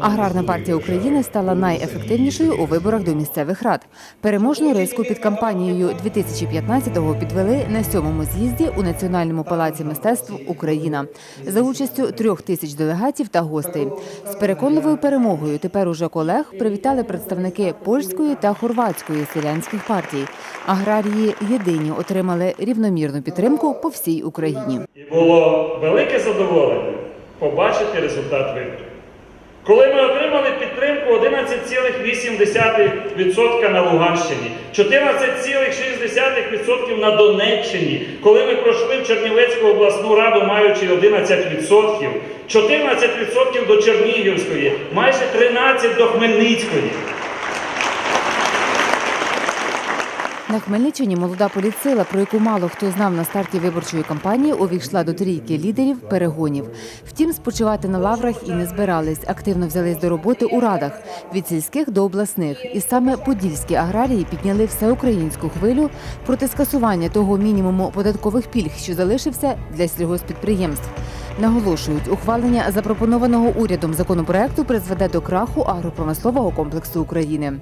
Аграрна партія України стала найефективнішою у виборах до місцевих рад. Переможну риску під кампанією 2015-го підвели на сьомому з'їзді у Національному палаці мистецтв Україна за участю трьох тисяч делегатів та гостей. З переконливою перемогою тепер уже колег привітали представники польської та хорватської селянських партій. Аграрії єдині отримали рівномірну підтримку по всій Україні. І було велике задоволення побачити результат виборів. Коли ми отримали підтримку 11,8% на Луганщині, 14,6% на Донеччині, коли ми пройшли в Чернівецьку обласну раду, маючи 11%, 14% до Чернігівської, майже 13% до Хмельницької. На Хмельниччині молода політсила, про яку мало хто знав на старті виборчої кампанії, увійшла до трійки лідерів перегонів. Втім, спочивати на лаврах і не збирались. Активно взялись до роботи у радах від сільських до обласних. І саме подільські аграрії підняли всеукраїнську хвилю проти скасування того мінімуму податкових пільг, що залишився для сільгоспідприємств. Наголошують, ухвалення запропонованого урядом законопроекту призведе до краху агропромислового комплексу України.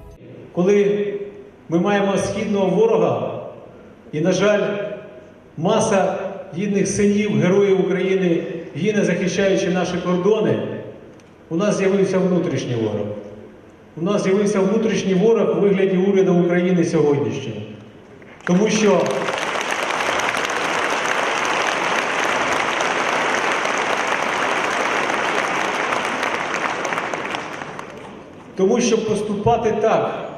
коли ми маємо східного ворога, і, на жаль, маса гідних синів, героїв України гине, захищаючи наші кордони, у нас з'явився внутрішній ворог. У нас з'явився внутрішній ворог у вигляді уряду України сьогоднішнього. Тому що Тому що поступати так,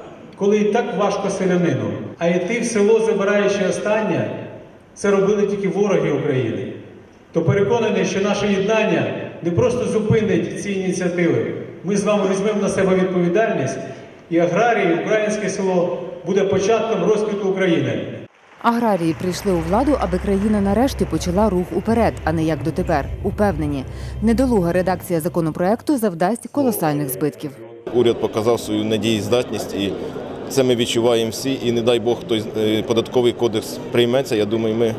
коли і так важко селянину, а йти в село, забираючи останнє, це робили тільки вороги України. То переконаний, що наше єднання не просто зупинить ці ініціативи. Ми з вами візьмемо на себе відповідальність, і аграрії, українське село буде початком розквіту України. Аграрії прийшли у владу, аби країна нарешті почала рух уперед, а не як дотепер. Упевнені, недолуга редакція законопроекту завдасть колосальних збитків. Уряд показав свою недієздатність і це ми відчуваємо всі. І не дай Бог, той е, податковий кодекс прийметься. Я думаю, ми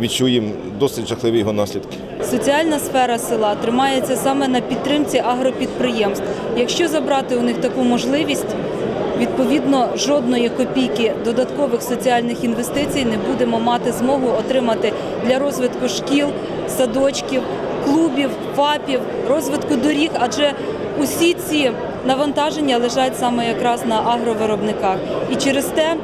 відчуємо досить жахливі його наслідки. Соціальна сфера села тримається саме на підтримці агропідприємств. Якщо забрати у них таку можливість, відповідно жодної копійки додаткових соціальних інвестицій не будемо мати змогу отримати для розвитку шкіл, садочків, клубів, ФАПів, розвитку доріг, адже усі ці навантаження лежать саме якраз на агровиробниках. І через те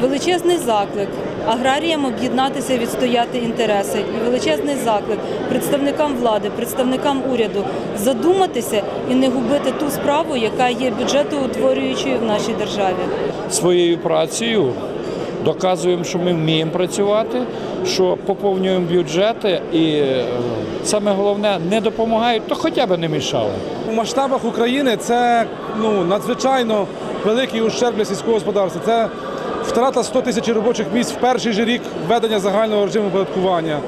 величезний заклик аграріям об'єднатися, відстояти інтереси, і величезний заклик представникам влади, представникам уряду задуматися і не губити ту справу, яка є бюджетоутворюючою в нашій державі. своєю працею доказуємо, що ми вміємо працювати, що поповнюємо бюджети і е, саме головне не допомагають, то хоча б не мішали. У масштабах України це ну, надзвичайно великий ущерб для сільського господарства. Це втрата 100 тисяч робочих місць в перший же рік введення загального режиму оподаткування.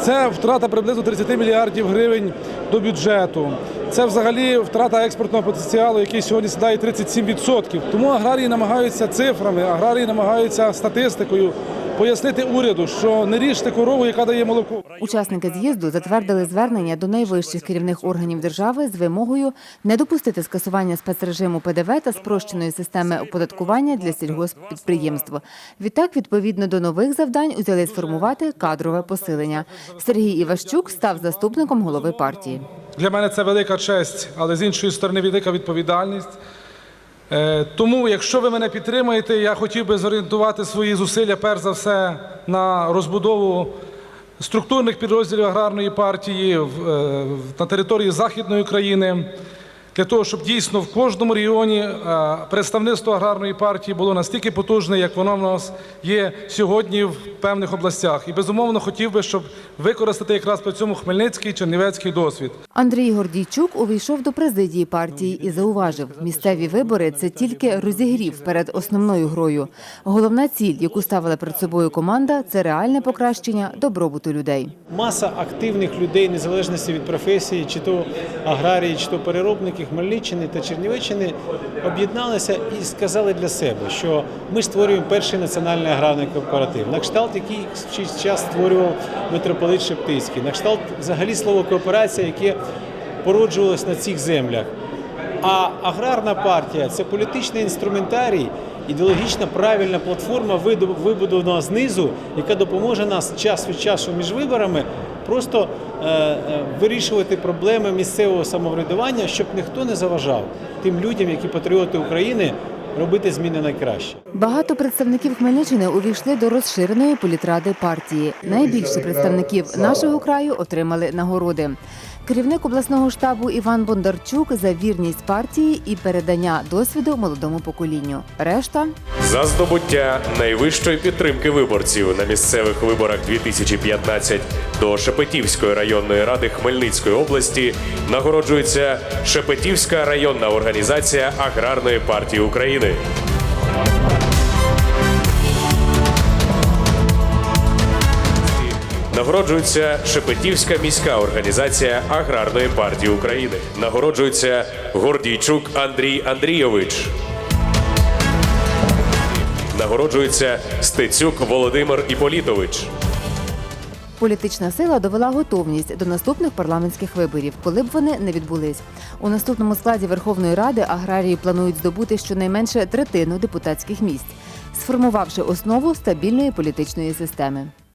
Це втрата приблизно 30 мільярдів гривень до бюджету. Це взагалі втрата експортного потенціалу, який сьогодні сідає 37%. Тому аграрії намагаються цифрами, аграрії намагаються статистикою пояснити уряду, що не ріжте корову, яка дає молоко. Учасники з'їзду затвердили звернення до найвищих керівних органів держави з вимогою не допустити скасування спецрежиму ПДВ та спрощеної системи оподаткування для сільгосппідприємств. Відтак, відповідно до нових завдань, узяли сформувати кадрове посилення. Сергій Іващук став заступником голови партії. Для мене це велика честь, але з іншої сторони велика відповідальність. Е, Тому, якщо ви мене підтримаєте, я хотів би зорієнтувати свої зусилля перш за все на розбудову структурних підрозділів аграрної партії е, на території Західної України, для того, щоб дійсно в кожному регіоні е, представництво аграрної партії було настільки потужне, як воно в нас є сьогодні в певних областях. І безумовно хотів би, щоб використати якраз при цьому Хмельницький Чернівецький досвід. Андрій Гордійчук увійшов до президії партії і зауважив, місцеві вибори це тільки розігрів перед основною грою. Головна ціль, яку ставила перед собою команда, це реальне покращення добробуту людей. маса активних людей, незалежності від професії, чи то аграрії, чи то переробники Хмельниччини та Чернівеччини об'єдналися і сказали для себе, що ми створюємо перший національний аграрний кооператив. На кшталт, який в чийсь час створював митрополит Шептицький, на кшталт взагалі слово кооперація, яке породжувалось на цих землях. А аграрна партія це політичний інструментарій, ідеологічна правильна платформа, вибудована знизу, яка допоможе нас час від часу між виборами просто е, е, вирішувати проблеми місцевого самоврядування, щоб ніхто не заважав тим людям, які патріоти України, робити зміни найкраще. Багато представників Хмельниччини увійшли до розширеної політради партії. Найбільше представників нашого краю отримали нагороди. Керівник обласного штабу Іван Бондарчук за вірність партії і передання досвіду молодому поколінню. Решта За здобуття найвищої підтримки виборців на місцевих виборах 2015 до Шепетівської районної ради Хмельницької області нагороджується Шепетівська районна організація Аграрної партії України. Нагороджується Шепетівська міська організація Аграрної партії України. Нагороджується Гордійчук Андрій Андрійович. Нагороджується Стецюк Володимир Іполітович. Політична сила довела готовність до наступних парламентських виборів, коли б вони не відбулись. У наступному складі Верховної Ради аграрії планують здобути щонайменше третину депутатських місць, сформувавши основу стабільної політичної системи.